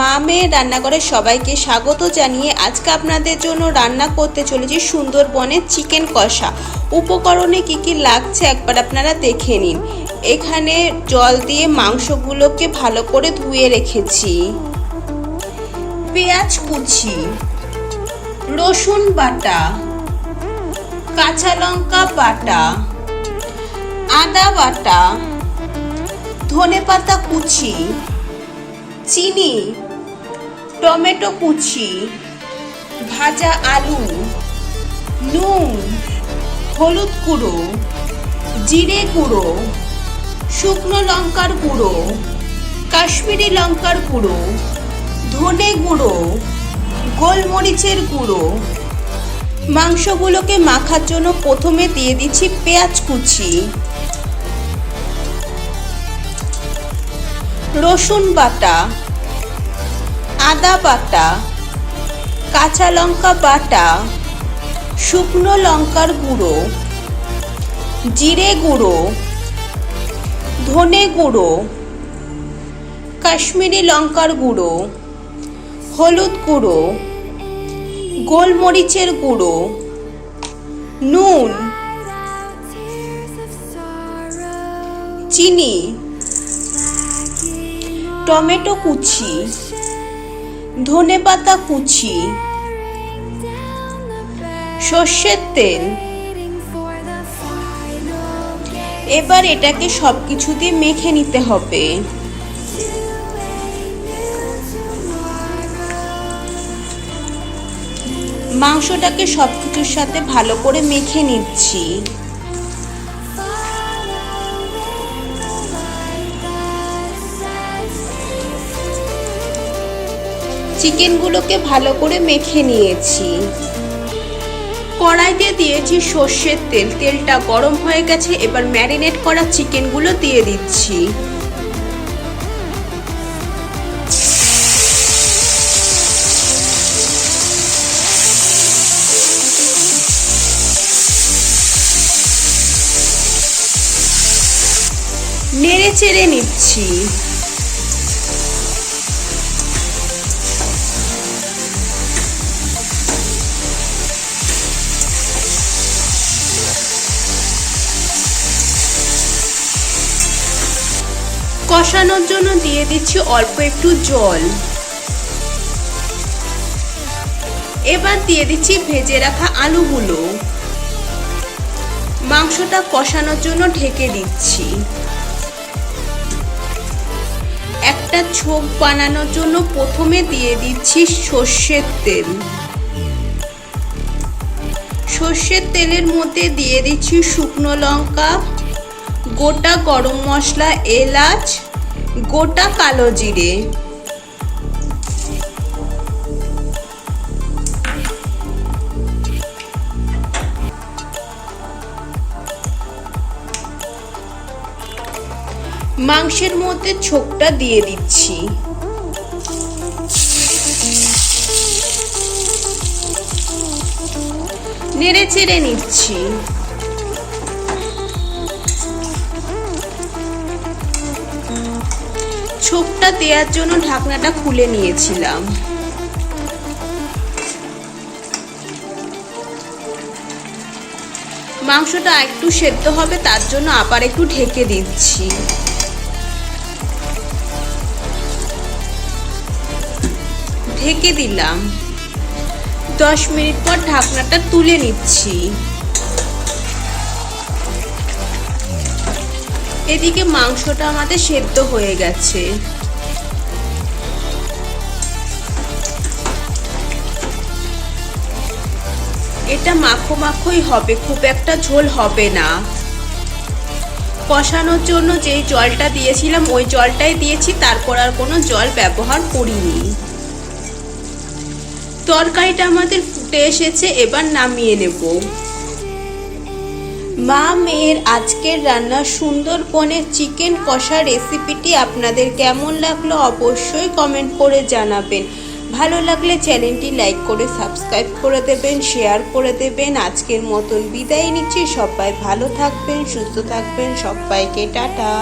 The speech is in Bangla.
মা মেয়ের রান্নাঘরে সবাইকে স্বাগত জানিয়ে আজকে আপনাদের জন্য রান্না করতে চলেছি সুন্দরবনের চিকেন কষা। উপকরণে কি কি লাগছে একবার আপনারা দেখে নিন। এখানে জল দিয়ে মাংসগুলোকে ভালো করে ধুয়ে রেখেছি। পেঁয়াজ কুচি, রসুন বাটা, কাঁচা লঙ্কা বাটা, আদা বাটা, ধনেপাতা কুচি চিনি, টমেটো কুচি, ভাজা আলু, নুন, হলুদ গুঁড়ো, জিরে গুঁড়ো, শুকনো লঙ্কার গুঁড়ো, কাশ্মীরি লঙ্কার গুঁড়ো, ধনে গুঁড়ো, গোলমরিচের গুঁড়ো। মাংসগুলোকে মাখার জন্য প্রথমে দিয়ে দিচ্ছি পেঁয়াজ কুচি রসুন বাটা আদা বাটা কাঁচা লঙ্কা বাটা শুকনো লঙ্কার গুঁড়ো জিরে গুঁড়ো ধনে গুঁড়ো কাশ্মীরি লঙ্কার গুঁড়ো হলুদ গুঁড়ো গোলমরিচের গুঁড়ো নুন চিনি টমেটো কুচি, ধনেপাতা কুচি, সর্ষের তেল। এবার এটাকে সব কিছু দিয়ে মেখে নিতে হবে। মাংসটাকে সব কিছুর সাথে ভালো করে মেখে নিচ্ছি। চিকেনগুলোকে ভালো করে মেখে নিয়েছি। কড়াইতে দিয়েছি সর্ষের তেল। তেলটা গরম হয়ে গেছে, এবার ম্যারিনেট করা চিকেনগুলো দিয়ে দিচ্ছি। নেড়ে চেড়ে নিচ্ছি। কষানোর জন্য দিয়ে দিচ্ছি অল্প একটু জল। এবার দিয়ে দিচ্ছি ভেজে রাখা আলুগুলো। মাংসটা কষানোর জন্য ঢেকে দিচ্ছি। একটা ছোপ বানানোর জন্য প্রথমে দিয়ে দিচ্ছি সর্ষের তেল। সর্ষের তেলের মধ্যে দিয়ে দিচ্ছি শুকনো লঙ্কা গোটা গরম মশলা, এলাচ, গোটা কালো জিরে। মাংসের মধ্যে ছোকটা দিয়ে দিচ্ছি। নেড়ে চেড়ে নিচ্ছি। ছোপটা দেওয়ার জন্য ঢাকনাটা খুলে নিয়েছিলাম। মাংসটা একটু সেদ্ধ হবে, তার জন্য আবার একটু ঢেকে দিচ্ছি। ঢেকে দিলাম। দশ মিনিট পর ঢাকনাটা তুলে নিচ্ছি। এদিকে মাংসটা আমাদের সেদ্ধ হয়ে গেছে। এটা মাখো মাখোই হবে, খুব একটা ঝোল হবে না। কষানোর জন্য যেই জলটা দিয়েছিলাম, ওই জলটাই দিয়েছি, তারপর আর কোনো জল ব্যবহার করিনি। তরকারিটা আমাদের ফুটে এসেছে, এবার নামিয়ে নেব। মা মেয়ের আজকের রান্না সুন্দরবনের চিকেন কষা রেসিপিটি আপনাদের কেমন লাগল অবশ্যই কমেন্ট করে জানাবেন। ভালো লাগলে চ্যানেলটি লাইক করে, সাবস্ক্রাইব করে দেবেন, শেয়ার করে দেবেন। আজকের মতন বিদায় নিচ্ছি। সবাই ভালো থাকবেন, সুস্থ থাকবেন। সবাইকে টাটা।